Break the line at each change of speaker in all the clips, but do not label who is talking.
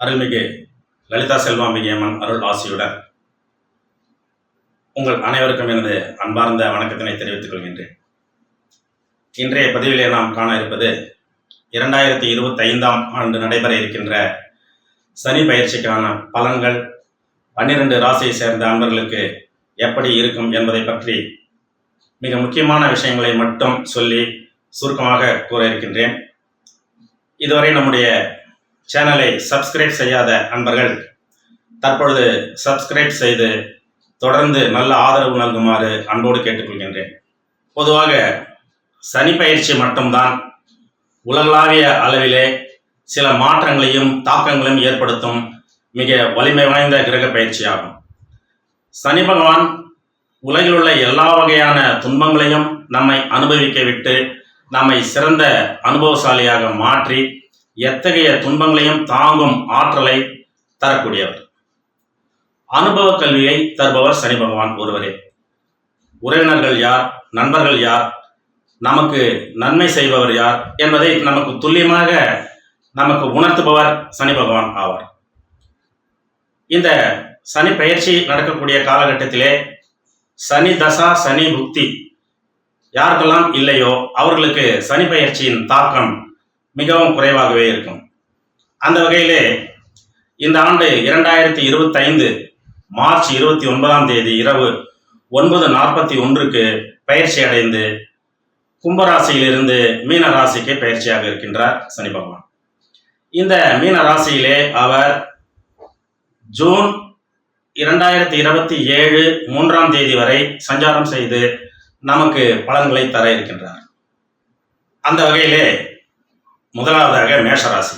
அருள்மிகு லலிதா செல்வாம்பிகை அம்மன் அருள் ஆசியுடன் உங்கள் அனைவருக்கும் எனது அன்பார்ந்த வணக்கத்தினை தெரிவித்துக் கொள்கின்றேன். இன்றைய பதிவிலே நாம் காண இருப்பது இரண்டாயிரத்தி இருபத்தி ஐந்தாம் ஆண்டு நடைபெற இருக்கின்ற சனி பயிற்சிக்கான பலன்கள் பன்னிரண்டு ராசியை சேர்ந்த அன்பர்களுக்கு எப்படி இருக்கும் என்பதை பற்றி மிக முக்கியமான விஷயங்களை மட்டும் சொல்லி சுருக்கமாக கூற இருக்கின்றேன். இதுவரை நம்முடைய சேனலை சப்ஸ்கிரைப் செய்யாத அன்பர்கள் தற்பொழுது சப்ஸ்கிரைப் செய்து தொடர்ந்து நல்ல ஆதரவு நல்குமாறு அன்போடு கேட்டுக்கொள்கின்றேன். பொதுவாக சனி பயிற்சி மட்டும்தான் உலகளாவிய அளவிலே சில மாற்றங்களையும் தாக்கங்களையும் ஏற்படுத்தும் மிக வலிமை வாய்ந்த கிரக பயிற்சியாகும். சனி பகவான் உலகில் உள்ள எல்லா வகையான துன்பங்களையும் நம்மை அனுபவிக்க விட்டு நம்மை சிறந்த அனுபவசாலியாக மாற்றி எத்தகைய துன்பங்களையும் தாங்கும் ஆற்றலை தரக்கூடியவர். அனுபவ கல்வியை தருபவர் சனி பகவான் ஒருவரே. உறவினர்கள் யார் நண்பர்கள் யார் நமக்கு நன்மை செய்பவர் யார் என்பதை நமக்கு துல்லியமாக நமக்கு உணர்த்துபவர் சனி பகவான் ஆவார். இந்த சனி பயிற்சி நடக்கக்கூடிய காலகட்டத்திலே சனி தசா சனி புக்தி யாருக்கெல்லாம் இல்லையோ அவர்களுக்கு சனி பயிற்சியின் தாக்கம் மிகவும் குறைவாகவே இருக்கும். அந்த வகையிலே இந்த ஆண்டு இரண்டாயிரத்தி இருபத்தைந்து மார்ச் இருபத்தி ஒன்பதாம் தேதி இரவு ஒன்பது நாற்பத்தி ஒன்றுக்கு பயிற்சி அடைந்து கும்பராசியிலிருந்து மீன ராசிக்கு பயிற்சியாக இருக்கின்றார் சனி பகவான். இந்த மீன ராசியிலே அவர் ஜூன் இரண்டாயிரத்தி இருபத்தி ஏழு மூன்றாம் தேதி வரை சஞ்சாரம் செய்து நமக்கு பலன்களை தர இருக்கின்றார். அந்த வகையிலே முதலாவதாக மேஷராசி.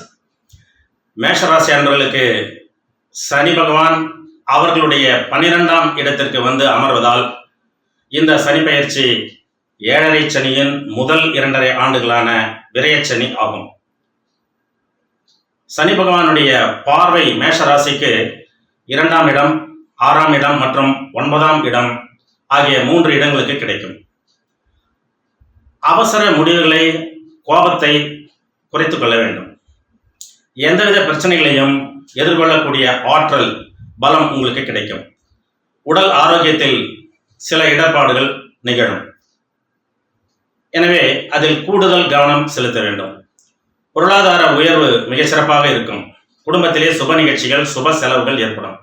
மேஷராசி அன்பர்களுக்கு சனி பகவான் அவர்களுடைய பன்னிரெண்டாம் இடத்திற்கு வந்து அமர்வதால் இந்த சனி பயிற்சி ஏழரை சனியின் முதல் இரண்டரை ஆண்டுகளான விரயச்சனி ஆகும். சனி பகவானுடைய பார்வை மேஷராசிக்கு இரண்டாம் இடம் ஆறாம் இடம் மற்றும் ஒன்பதாம் இடம் ஆகிய மூன்று இடங்களுக்கு கிடைக்கும். அவசர முடிவுகளை கோபத்தை குறைத்து கொள்ள வேண்டும். எந்தவித பிரச்சனைகளையும் எதிர்கொள்ளக்கூடிய ஆற்றல் பலம் உங்களுக்கு கிடைக்கும். உடல் ஆரோக்கியத்தில் சில இடர்பாடுகள் நிகழும். எனவே அதில் கூடுதல் கவனம் செலுத்த வேண்டும். பொருளாதார உயர்வு மிக சிறப்பாக இருக்கும். குடும்பத்திலே சுப நிகழ்ச்சிகள் சுப செலவுகள் ஏற்படும்.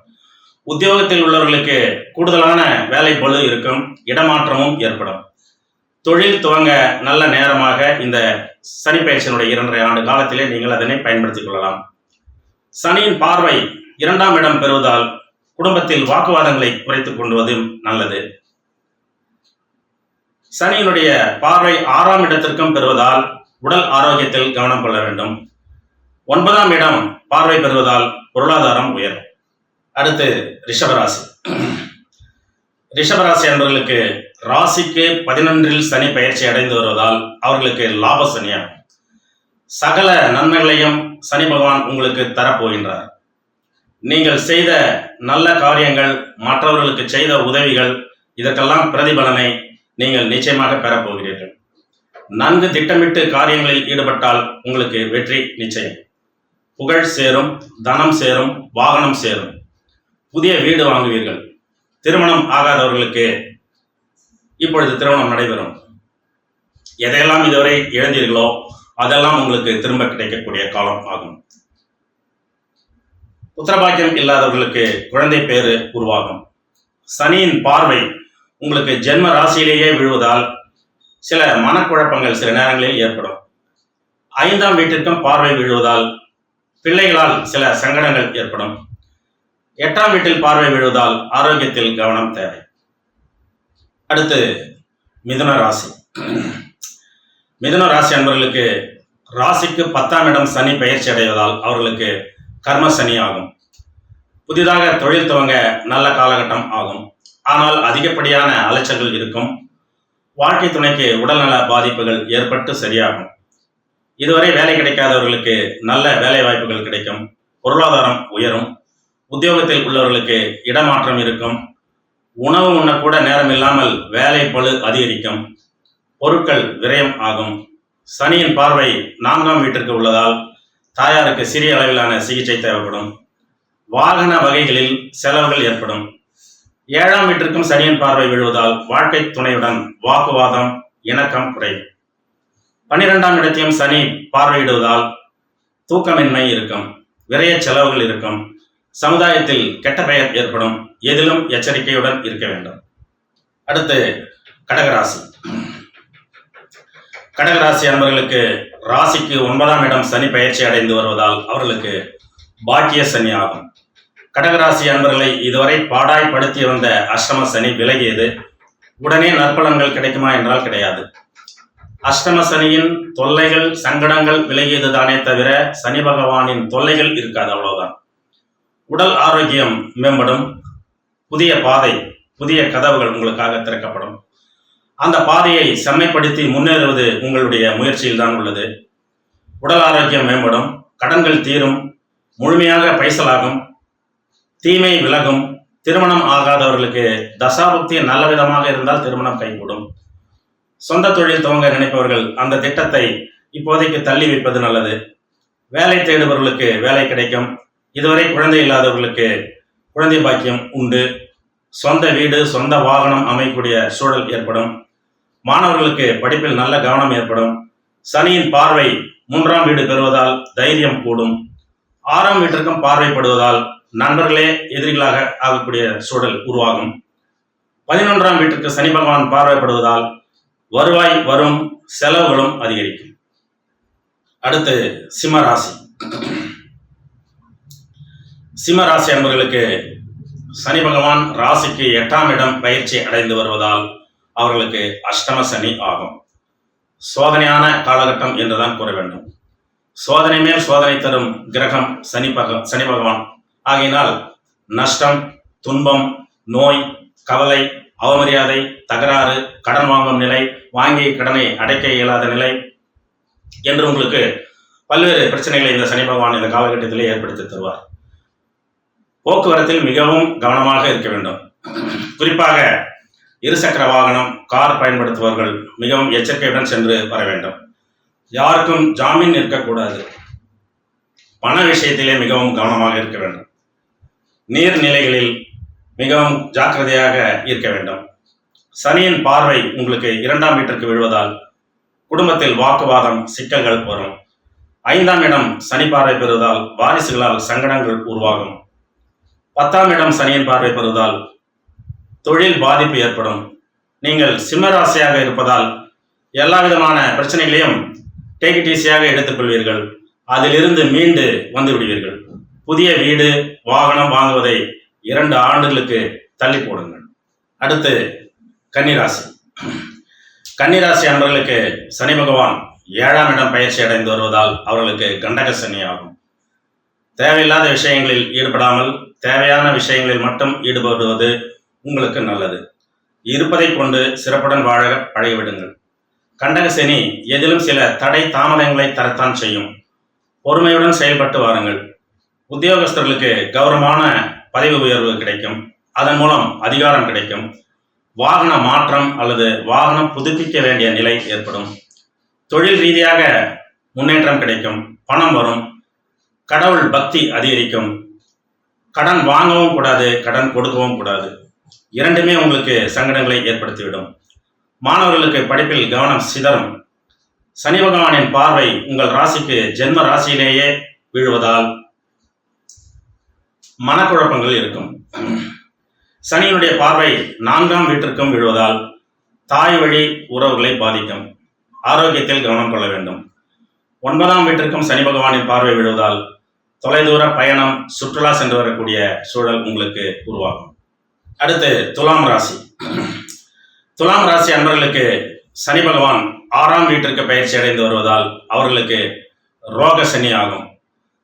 உத்தியோகத்தில் உள்ளவர்களுக்கு கூடுதலான வேலை பழு இருக்கும். இடமாற்றமும் ஏற்படும். தொழில் துவங்க நல்ல நேரமாக இந்த சனி பயிற்சியினுடைய இரண்டரை ஆண்டு காலத்திலே நீங்கள் அதனை பயன்படுத்திக் கொள்ளலாம். சனியின் பார்வை இரண்டாம் இடம் பெறுவதால் குடும்பத்தில் வாக்குவாதங்களை குறைத்துக் கொள்வதும் நல்லது. சனியினுடைய பார்வை ஆறாம் இடத்திற்கும் பெறுவதால் உடல் ஆரோக்கியத்தில் கவனம் கொள்ள வேண்டும். ஒன்பதாம் இடம் பார்வை பெறுவதால் பொருளாதாரம் உயரும். அடுத்து ரிஷபராசி. ரிஷபராசி என்பவர்களுக்கு ராசிக்கு பதினொன்றில் சனி பயிற்சி அடைந்து வருவதால் அவர்களுக்கு லாப சனியாகும். சகல நன்மைகளையும் சனி பகவான் உங்களுக்கு தரப்போகின்றார். நீங்கள் செய்த நல்ல காரியங்கள் மற்றவர்களுக்கு செய்த உதவிகள் இதற்கெல்லாம் பிரதிபலனை நீங்கள் நிச்சயமாக பெறப்போகிறீர்கள். நன்கு திட்டமிட்டு காரியங்களில் ஈடுபட்டால் உங்களுக்கு வெற்றி நிச்சயம். புகழ் சேரும் தனம் சேரும் வாகனம் சேரும். புதிய வீடு வாங்குவீர்கள். திருமணம் ஆகாதவர்களுக்கு இப்பொழுது திருமணம் நடைபெறும். எதையெல்லாம் இதுவரை இழந்தீர்களோ அதெல்லாம் உங்களுக்கு திரும்ப கிடைக்கக்கூடிய காலம் ஆகும். புத்திரபாக்கியம் இல்லாதவர்களுக்கு குழந்தை பேரு உருவாகும். சனியின் பார்வை உங்களுக்கு ஜென்ம ராசியிலேயே விழுவதால் சில மனக்குழப்பங்கள் சில நேரங்களில் ஏற்படும். ஐந்தாம் வீட்டிற்கும் பார்வை விழுவதால் பிள்ளைகளால் சில சங்கடங்கள் ஏற்படும். எட்டாம் வீட்டில் பார்வை விழுவதால் ஆரோக்கியத்தில் கவனம் தேவை. அடுத்து மிதுன ராசி. மிதுன ராசி அன்பர்களுக்கு ராசிக்கு பத்தாம் இடம் சனி பயிற்சி அடைவதால் அவர்களுக்கு கர்ம சனி ஆகும். புதிதாக தொழில் துவங்க நல்ல காலகட்டம் ஆகும். ஆனால் அதிகப்படியான அலைச்சல்கள் இருக்கும். வாழ்க்கை துணைக்கு உடல்நல பாதிப்புகள் ஏற்பட்டு சரியாகும். இதுவரை வேலை கிடைக்காதவர்களுக்கு நல்ல வேலை வாய்ப்புகள் கிடைக்கும். பொருளாதாரம் உயரும். உத்தியோகத்தில் உள்ளவர்களுக்கு இடமாற்றம் இருக்கும். உணவு உண்ணக்கூட நேரம் இல்லாமல் வேலை பழு அதிகரிக்கும். பொருட்கள் விரயம் ஆகும். சனியின் பார்வை நான்காம் வீட்டிற்கு உள்ளதால் தாயாருக்கு சிறிய அளவிலான சிகிச்சை தேவைப்படும். வாகன வகைகளில் செலவுகள் ஏற்படும். ஏழாம் வீட்டிற்கும் சனியின் பார்வை விழுவதால் வாழ்க்கை துணையுடன் வாக்குவாதம் இணக்கம் குறையும். பன்னிரெண்டாம் இடத்தையும் சனி பார்வையிடுவதால் தூக்கமின்மை இருக்கும். விரைய செலவுகள் இருக்கும். சமுதாயத்தில் கெட்ட பெயர் ஏற்படும். எதிலும் எச்சரிக்கையுடன் இருக்க வேண்டும். அடுத்து கடகராசி. கடகராசி அன்பர்களுக்கு ராசிக்கு ஒன்பதாம் இடம் சனி பயிற்சி அடைந்து வருவதால் அவர்களுக்கு பாக்கிய சனி ஆகும். கடகராசி அன்பர்களை இதுவரை பாடாய் படுத்தி வந்த அஷ்டம சனி விலகியது. உடனே நற்பலன்கள் கிடைக்குமா என்றால் கிடையாது. அஷ்டம சனியின் தொல்லைகள் சங்கடங்கள் விலகியது தானே தவிர சனி பகவானின் தொல்லைகள் இருக்காது அவ்வளவுதான். உடல் ஆரோக்கியம் மேம்படும். புதிய பாதை புதிய கதவுகள் உங்களுக்காக திறக்கப்படும். அந்த பாதையை செம்மைப்படுத்தி முன்னேறுவது உங்களுடைய முயற்சியில் தான் உள்ளது. உடல் ஆரோக்கியம் மேம்படும் கடன்கள் தீரும் முழுமையாக பைசலாகும் தீமை விலகும் திருமணம் ஆகாதவர்களுக்கு தசாபுக்தி நல்ல விதமாக இருந்தால் திருமணம் கைகூடும். சொந்த தொழில் துவங்க நினைப்பவர்கள் அந்த திட்டத்தை இப்போதைக்கு தள்ளி வைப்பது நல்லது. வேலை தேடுபவர்களுக்கு வேலை கிடைக்கும். இதுவரை குழந்தை இல்லாதவர்களுக்கு குழந்தை பாக்கியம் உண்டு. சொந்த வீடு சொந்த வாகனம் அமைக்கக்கூடிய சூழல் ஏற்படும். மாணவர்களுக்கு படிப்பில் நல்ல கவனம் ஏற்படும். சனியின் பார்வை மூன்றாம் வீடு பெறுவதால் தைரியம் கூடும். ஆறாம் வீட்டிற்கும் பார்வைப்படுவதால் நண்பர்களே எதிரிகளாக ஆகக்கூடிய சூழல் உருவாகும். பதினொன்றாம் வீட்டிற்கு சனி பகவான் பார்வைப்படுவதால் வருவாய் வரும் செலவுகளும் அதிகரிக்கும். அடுத்து சிம்ம சிம்மராசி சிம்ம ராசி அன்பர்களுக்கு சனி பகவான் ராசிக்கு எட்டாம் இடம் பயிற்சி அடைந்து வருவதால் அவர்களுக்கு அஷ்டம சனி ஆகும். சோதனையான காலகட்டம் என்றுதான் கூற வேண்டும். சோதனை மேல் சோதனை தரும் கிரகம் சனி பக சனி பகவான். ஆகையினால் நஷ்டம் துன்பம் நோய் கவலை அவமரியாதை தகராறு கடன் வாங்கும் நிலை வாங்கிய கடனை அடைக்க இயலாத நிலை என்று உங்களுக்கு பல்வேறு பிரச்சனைகளை இந்த சனி பகவான் இந்த காலகட்டத்திலே ஏற்படுத்தி தருவார். போக்குவரத்தில் மிகவும் கவனமாக இருக்க வேண்டும். குறிப்பாக இருசக்கர வாகனம் கார் பயன்படுத்துபவர்கள் மிகவும் எச்சரிக்கையுடன் சென்று வர வேண்டும். யாருக்கும் ஜாமீன் இருக்கக்கூடாது பண விஷயத்திலே மிகவும் கவனமாக இருக்க வேண்டும். நீர்நிலைகளில் மிகவும் ஜாக்கிரதையாக இருக்க வேண்டும். சனியின் பார்வை உங்களுக்கு இரண்டாம் வீட்டிற்கு விழுவதால் குடும்பத்தில் வாக்குவாதம் சிக்கல்கள் வரும் ஐந்தாம் இடம் சனி பார்வை பெறுவதால் வாரிசுகளால் சங்கடங்கள் உருவாகும். பத்தாம் இடம் சனியின் பார்வை பெறுவதால் தொழில் பாதிப்பு ஏற்படும். நீங்கள் சிம்மராசியாக இருப்பதால் எல்லா விதமான பிரச்சனைகளையும் டேக் இட் ஈஸியாக எடுத்துக்கொள்வீர்கள் அதிலிருந்து மீண்டு வந்து விடுவீர்கள். புதிய வீடு வாகனம் வாங்குவதை இரண்டு ஆண்டுகளுக்கு தள்ளி போடுங்கள். அடுத்து கன்னிராசி. கன்னிராசி அன்பர்களுக்கு சனி பகவான் ஏழாம் இடம் பயிற்சி அடைந்து வருவதால் அவர்களுக்கு கண்டக சனி ஆகும் தேவையில்லாத விஷயங்களில் ஈடுபடாமல் தேவையான விஷயங்களில் மட்டும் ஈடுபடுவது உங்களுக்கு நல்லது. இருப்பதை கொண்டு சிறப்புடன் வாழ பழகிவிடுங்கள். கண்டகசனி எதிலும் சில தடை தாமதங்களை தரத்தான் செய்யும். பொறுமையுடன் செயல்பட்டு வாருங்கள். உத்தியோகஸ்தர்களுக்கு கௌரவமான பதவி உயர்வு கிடைக்கும். அதன் மூலம் அதிகாரம் கிடைக்கும். வாகன மாற்றம் அல்லது வாகனம் புதுப்பிக்க வேண்டிய நிலை ஏற்படும். தொழில் ரீதியாக முன்னேற்றம் கிடைக்கும். பணம் வரும். கடவுள் பக்தி அதிகரிக்கும். கடன் வாங்கவும் கூடாது கடன் கொடுக்கவும் கூடாது. இரண்டுமே உங்களுக்கு சங்கடங்களை ஏற்படுத்திவிடும். மாணவர்களுக்கு படிப்பில் கவனம் சிதறும். சனி பகவானின் பார்வை உங்கள் ராசிக்கு ஜென்ம ராசியிலேயே வீழுவதால் மனக்குழப்பங்கள் இருக்கும். சனியினுடைய பார்வை நான்காம் வீட்டிற்கும் விழுவதால் தாய் வழி உறவுகளை பாதிக்கும். ஆரோக்கியத்தில் கவனம் கொள்ள வேண்டும். ஒன்பதாம் வீட்டிற்கும் சனி பகவானின் பார்வை விழுவதால் தொலைதூர பயணம் சுற்றுலா சென்று வரக்கூடிய சூழல் உங்களுக்கு உருவாகும். அடுத்து துலாம் ராசி. துலாம் ராசி அன்பர்களுக்கு சனி பகவான் ஆறாம் வீட்டிற்கு பயிற்சி அடைந்து வருவதால் அவர்களுக்கு ரோக சனி ஆகும்.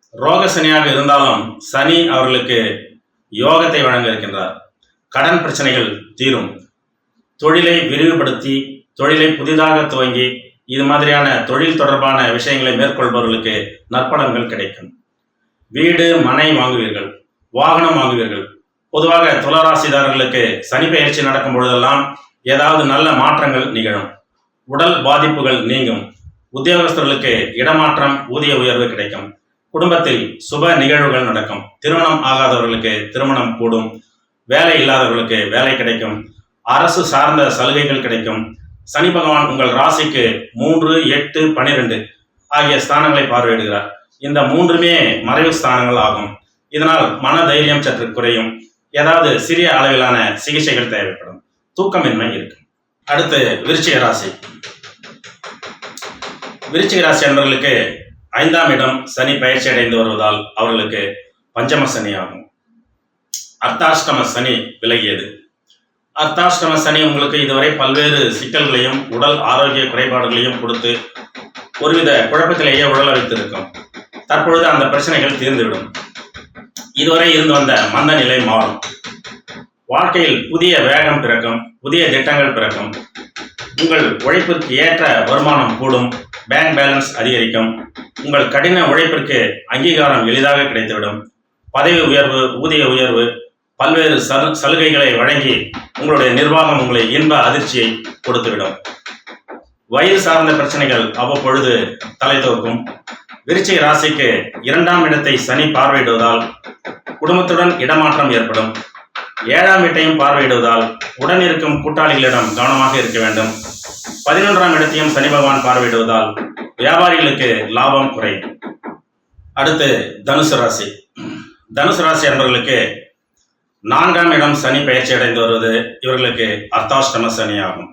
ரோக சனியாக இருந்தாலும் சனி அவர்களுக்கு யோகத்தை வழங்க இருக்கின்றார். கடன் பிரச்சனைகள் தீரும். தொழிலை விரிவுபடுத்தி தொழிலை புதிதாக துவங்கி இது மாதிரியான தொழில் தொடர்பான விஷயங்களை மேற்கொள்பவர்களுக்கு நற்பலன்கள் கிடைக்கும். வீடு மனை வாங்குவீர்கள் வாகனம் வாங்குவீர்கள். பொதுவாக துளராசிதாரர்களுக்கு சனி பயிற்சி நடக்கும் பொழுதெல்லாம் ஏதாவது நல்ல மாற்றங்கள் நிகழும். உடல் பாதிப்புகள் நீங்கும். உத்தியோகஸ்தர்களுக்கு இடமாற்றம் ஊதிய உயர்வு கிடைக்கும். குடும்பத்தில் சுப நிகழ்வுகள் நடக்கும். திருமணம் ஆகாதவர்களுக்கு திருமணம் கூடும். வேலை இல்லாதவர்களுக்கு வேலை கிடைக்கும். அரசு சார்ந்த சலுகைகள் கிடைக்கும். சனி பகவான் உங்கள் ராசிக்கு மூன்று எட்டு பனிரெண்டு ஆகிய ஸ்தானங்களை பார்வையிடுகிறார். இந்த மூன்றுமே மறைவு ஸ்தானங்கள் ஆகும். இதனால் மன தைரியம் சற்று குறையும். ஏதாவது சிறிய அளவிலான சிகிச்சைகள் தேவைப்படும். தூக்கமின்மை இருக்கும். அடுத்து விருச்சிக ராசி. விருச்சிக ராசி அன்பர்களுக்கு ஐந்தாம் இடம் சனி பயிற்சி அடைந்து வருவதால் அவர்களுக்கு பஞ்சம சனி ஆகும். அர்த்தாஷ்டம சனி விலகியது. அர்த்தாஷ்டம சனி உங்களுக்கு இதுவரை பல்வேறு சிக்கல்களையும் உடல் ஆரோக்கிய குறைபாடுகளையும் கொடுத்து ஒருவித குழப்பத்திலேயே உடல வைத்திருக்கும் தற்பொழுது அந்த பிரச்சனைகள் தீர்ந்துவிடும். இதுவரை இருந்து வந்த மந்த நிலை மாறும். வாழ்க்கையில் புதிய வேகம் பிறக்கும் புதிய திட்டங்கள் பிறக்கும். உங்கள் உழைப்பிற்கு ஏற்ற வருமானம் கூடும் பேங்க் பேலன்ஸ் அதிகரிக்கும். உங்கள் கடின உழைப்பிற்கு அங்கீகாரம் எளிதாக கிடைத்துவிடும். பதவி உயர்வு ஊதிய உயர்வு பல்வேறு சலு சலுகைகளை வழங்கி உங்களுடைய நிர்வாகம் உங்களை இன்ப அதிர்ச்சியை கொடுத்துவிடும். வயது சார்ந்த பிரச்சனைகள் அவ்வப்பொழுது தலை தோக்கும். விருச்சிக ராசிக்கு இரண்டாம் இடத்தை சனி பார்வையிடுவதால் குடும்பத்துடன் இடமாற்றம் ஏற்படும். ஏழாம் இடத்தையும் பார்வையிடுவதால் உடன் இருக்கும் கூட்டாளிகளிடம் கவனமாக இருக்க வேண்டும். பதினொன்றாம் இடத்தையும் சனி பகவான் பார்வையிடுவதால் வியாபாரிகளுக்கு லாபம் குறையும். அடுத்து தனுசு ராசி. தனுசு ராசி என்பவர்களுக்கு நான்காம் இடம் சனி பயிற்சி அடைந்து வருவது இவர்களுக்கு அர்த்தாஷ்டம சனி ஆகும்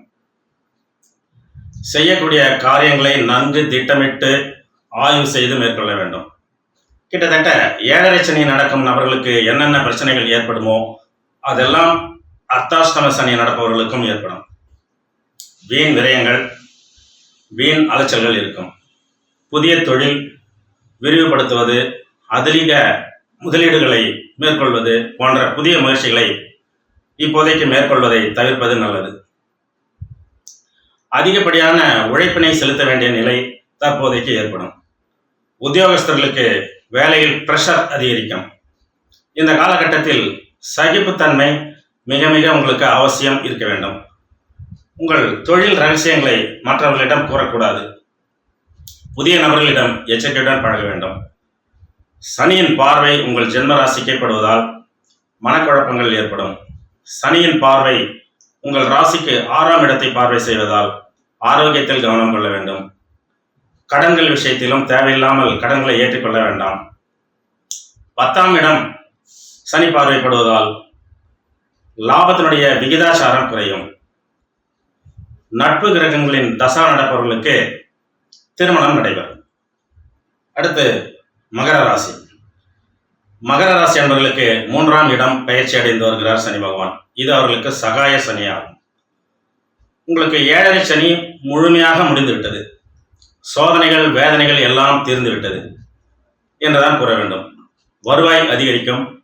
செய்யக்கூடிய காரியங்களை நன்கு திட்டமிட்டு ஆய்வு செய்து மேற்கொள்ள வேண்டும். கிட்டத்தட்ட ஏழரை சனி நடக்கும் நபர்களுக்கு என்னென்ன பிரச்சனைகள் ஏற்படுமோ அதெல்லாம் அர்த்தாஷ்டம சனி நடப்பவர்களுக்கும் ஏற்படும். வீண் விரயங்கள் வீண் அலைச்சல்கள் இருக்கும். புதிய தொழில் விரிவுபடுத்துவது அதிலிக முதலீடுகளை மேற்கொள்வது போன்ற புதிய முயற்சிகளை இப்போதைக்கு மேற்கொள்வதை தவிர்ப்பது நல்லது. அதிகப்படியான உழைப்பினை செலுத்த வேண்டிய நிலை தற்போதைக்கு ஏற்படும். உத்தியோகஸ்தர்களுக்கு வேலையில் ப்ரெஷர் அதிகரிக்கும். இந்த காலகட்டத்தில் சகிப்புத்தன்மை மிக மிக உங்களுக்கு அவசியம் இருக்க வேண்டும். உங்கள் தொழில் ரகசியங்களை மற்றவர்களிடம் கூறக்கூடாது. புதிய நபர்களிடம் எச்சரிக்கையுடன் பழக வேண்டும். சனியின் பார்வை உங்கள் ஜென்ம ராசிக்கப்படுவதால் மனக்குழப்பங்கள் ஏற்படும். சனியின் பார்வை உங்கள் ராசிக்கு ஆறாம் இடத்தை பார்வை செய்வதால் ஆரோக்கியத்தில் கவனம் கொள்ள வேண்டும். கடன்கள் விஷயத்திலும் தேவையில்லாமல் கடன்களை ஏற்றுக்கொள்ள வேண்டாம். பத்தாம் இடம் சனி பார்வைப்படுவதால் லாபத்தினுடைய விகிதாசாரம் குறையும். நட்பு கிரகங்களின் தசா நடப்பவர்களுக்கு திருமணம் நடைபெறும். அடுத்து மகர ராசி. மகர ராசி என்பவர்களுக்கு மூன்றாம் இடம் பயிற்சி அடைந்து வருகிறார் சனி பகவான். இது அவர்களுக்கு சகாய சனியாகும். உங்களுக்கு ஏழரை சனி முழுமையாக முடிந்துவிட்டது. சோதனைகள் வேதனைகள் எல்லாம் தீர்ந்து விட்டது என்றுதான் கூற வேண்டும். வருவாய் அதிகரிக்கும்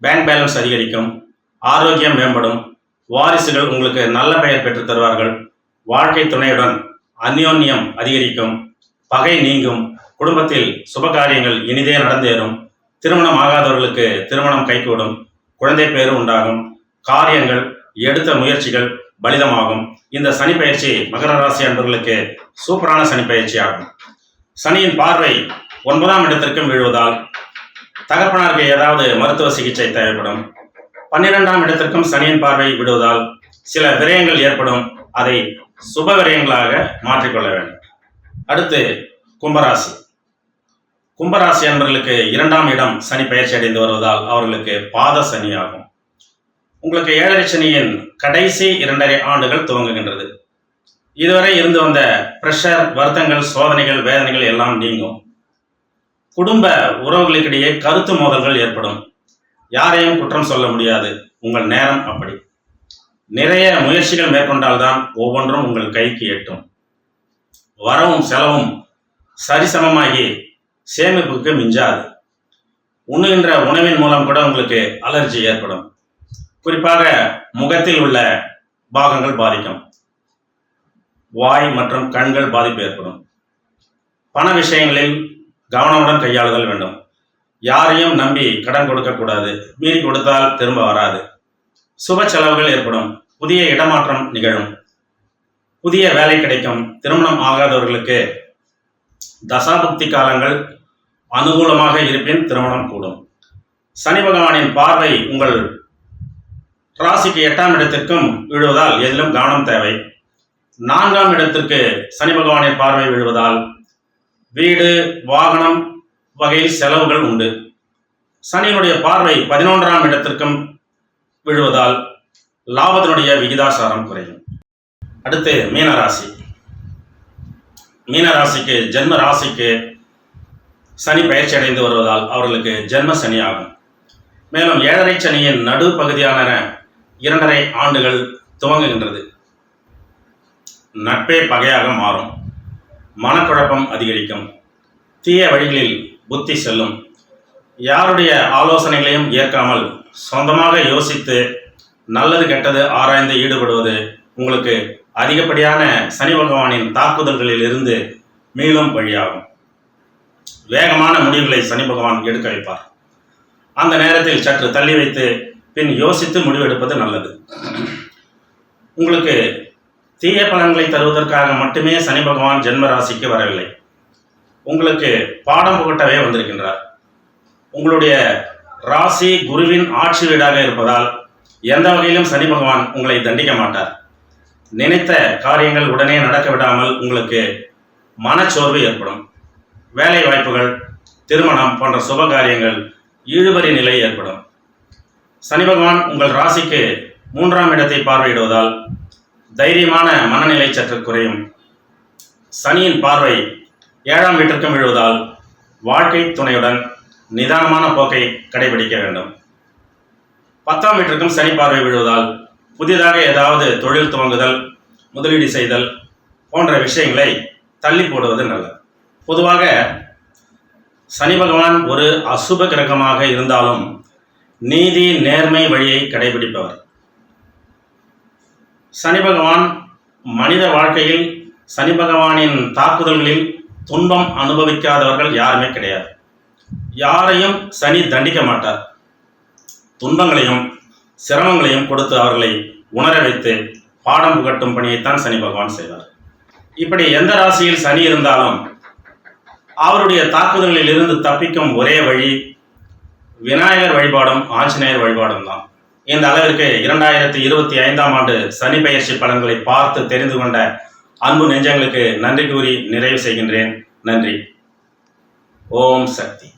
பேங்க் பேலன்ஸ் அதிகரிக்கும் ஆரோக்கியம் மேம்படும் வாரிசுகள் உங்களுக்கு நல்ல பெயர் பெற்றுத் தருவார்கள். வாழ்க்கை துணையுடன் அந்யோன்யம் அதிகரிக்கும் பகை நீங்கும் குடும்பத்தில் சுபகாரியங்கள் இனிதே நடந்தேறும் திருமணம் ஆகாதவர்களுக்கு திருமணம் கைகூடும் குழந்தை பேரு உண்டாகும் காரியங்கள் எடுத்த முயற்சிகள் பலிதமாகும். இந்த சனி பயிற்சி மகர ராசி அன்பர்களுக்கு சூப்பரான சனி பயிற்சி ஆகும் சனியின் பார்வை ஒன்பதாம் இடத்திற்கும் விழுவதால் தகப்பனாருக்கு ஏதாவது மருத்துவ சிகிச்சை தேவைப்படும். பன்னிரெண்டாம் இடத்திற்கும் சனியின் பார்வை விடுவதால் சில விரயங்கள் ஏற்படும். அதை சுப விரயங்களாக மாற்றிக்கொள்ள வேண்டும். அடுத்து கும்பராசி. கும்பராசி அன்பர்களுக்கு இரண்டாம் இடம் சனி பயிற்சி அடைந்து வருவதால் அவர்களுக்கு பாத சனி ஆகும் உங்களுக்கு ஏழரை சனியின் கடைசி இரண்டரை ஆண்டுகள் துவங்குகின்றது. இதுவரை இருந்து வந்த பிரஷர் வருத்தங்கள் சோதனைகள் வேதனைகள் எல்லாம் நீங்கும். குடும்ப உறவுகளுக்கிடையே கருத்து மோதல்கள் ஏற்படும். யாரையும் குற்றம் சொல்ல முடியாது. உங்கள் நேரம் அப்படி. நிறைய முயற்சிகள் மேற்கொண்டால்தான் ஒவ்வொன்றும் உங்கள் கைக்கு எட்டும். வரவும் செலவும் சரிசமமாகி சேமிப்புக்கு மிஞ்சாது. உண்ணுகின்ற உணவின் மூலம் கூட உங்களுக்கு அலர்ஜி ஏற்படும். குறிப்பாக முகத்தில் உள்ள பாகங்கள் பாதிக்கும். வாய் மற்றும் கண்கள் பாதிப்பு ஏற்படும். பண விஷயங்களில் கவனமுடன் கையாளுதல் வேண்டும். யாரையும் நம்பி கடன் கொடுக்கக்கூடாது மீறி கொடுத்தால் திரும்ப வராது. சுப செலவுகள் ஏற்படும். புதிய இடமாற்றம் நிகழும். புதிய வேலை கிடைக்கும். திருமணம் ஆகாதவர்களுக்கு தசாபுக்தி காலங்கள் அனுகூலமாக இருப்பின் திருமணம் கூடும். சனி பகவானின் பார்வை உங்கள் ராசிக்கு எட்டாம் இடத்திற்கும் விழுவதால் எதிலும் கவனம் தேவை. நான்காம் இடத்திற்கு சனி பகவானின் பார்வை விழுவதால் வீடு வாகனம் வகையில் செலவுகள் உண்டு. சனியினுடைய பார்வை பதினொன்றாம் இடத்திற்கும் விழுவதால் லாபத்தினுடைய விகிதாசாரம் குறையும். அடுத்து மீனராசி. மீனராசிக்கு ஜென்ம ராசிக்கு சனி பயிற்சி அடைந்து வருவதால் அவர்களுக்கு ஜென்ம சனி ஆகும். மேலும் ஏழரை சனியின் நடு பகுதியான இரண்டரை ஆண்டுகள் துவங்குகின்றது. நட்பே பகையாக மாறும். மனக்குழப்பம் அதிகரிக்கும். தீய வழிகளில் புத்தி செல்லும். யாருடைய ஆலோசனைகளையும் ஏற்காமல் சொந்தமாக யோசித்து நல்லது கெட்டது ஆராய்ந்து ஈடுபடுவது உங்களுக்கு அதிகப்படியான சனி பகவானின் தாக்குதல்களில் இருந்து மீளும் வழியாகும். வேகமான முடிவுகளை சனி பகவான் எடுக்க வைப்பார். அந்த நேரத்தில் சற்று தள்ளி வைத்து பின் யோசித்து முடிவெடுப்பது நல்லது. உங்களுக்கு தீய பலன்களை தருவதற்காக மட்டுமே சனி பகவான் ஜென்ம ராசிக்கு வரவில்லை. உங்களுக்கு பாடம் புகட்டவே வந்திருக்கின்றார். உங்களுடைய ராசி குருவின் ஆட்சி வீடாக இருப்பதால் எந்த வகையிலும் சனி பகவான் உங்களை தண்டிக்க மாட்டார். நினைத்த காரியங்கள் உடனே நடக்க விடாமல் உங்களுக்கு மனச்சோர்வு ஏற்படும். வேலை வாய்ப்புகள் திருமணம் போன்ற சுப காரியங்கள் இழுபறி நிலை ஏற்படும். சனி பகவான் உங்கள் ராசிக்கு மூன்றாம் இடத்தை பார்வையிடுவதால் தைரியமான மனநிலை சற்று குறையும். சனியின் பார்வை ஏழாம் வீட்டிற்கும் விழுவதால் வாழ்க்கை துணையுடன் நிதானமான போக்கை கடைபிடிக்க வேண்டும். பத்தாம் வீட்டிற்கும் சனி பார்வை விழுவதால் புதிதாக ஏதாவது தொழில் துவங்குதல் முதலீடு செய்தல் போன்ற விஷயங்களை தள்ளி போடுவது நல்லது. பொதுவாக சனி பகவான் ஒரு அசுப கிரகமாக இருந்தாலும் நீதி நேர்மை வழியை கடைபிடிப்பவர். சனி பகவான் மனித வாழ்க்கையில் சனி பகவானின் தாக்குதல்களில் துன்பம் அனுபவிக்காதவர்கள் யாருமே கிடையாது. யாரையும் சனி தண்டிக்க மாட்டார். துன்பங்களையும் சிரமங்களையும் கொடுத்து அவர்களை உணர வைத்து பாடம் புகட்டும் பணியைத்தான் சனி பகவான் செய்வார். இப்படி எந்த ராசியில் சனி இருந்தாலும் அவருடைய தாக்குதல்களில் இருந்து தப்பிக்கும் ஒரே வழி விநாயகர் வழிபாடும் ஆஞ்சநேயர் வழிபாடும் தான். இந்த அளவிற்கு இரண்டாயிரத்தி இருபத்தி ஐந்தாம் ஆண்டு சனி பயிற்சி பலன்களை பார்த்து தெரிந்து கொண்ட அன்பு நெஞ்சங்களுக்கு நன்றி கூறி நிறைவு செய்கின்றேன். நன்றி. ஓம் சக்தி.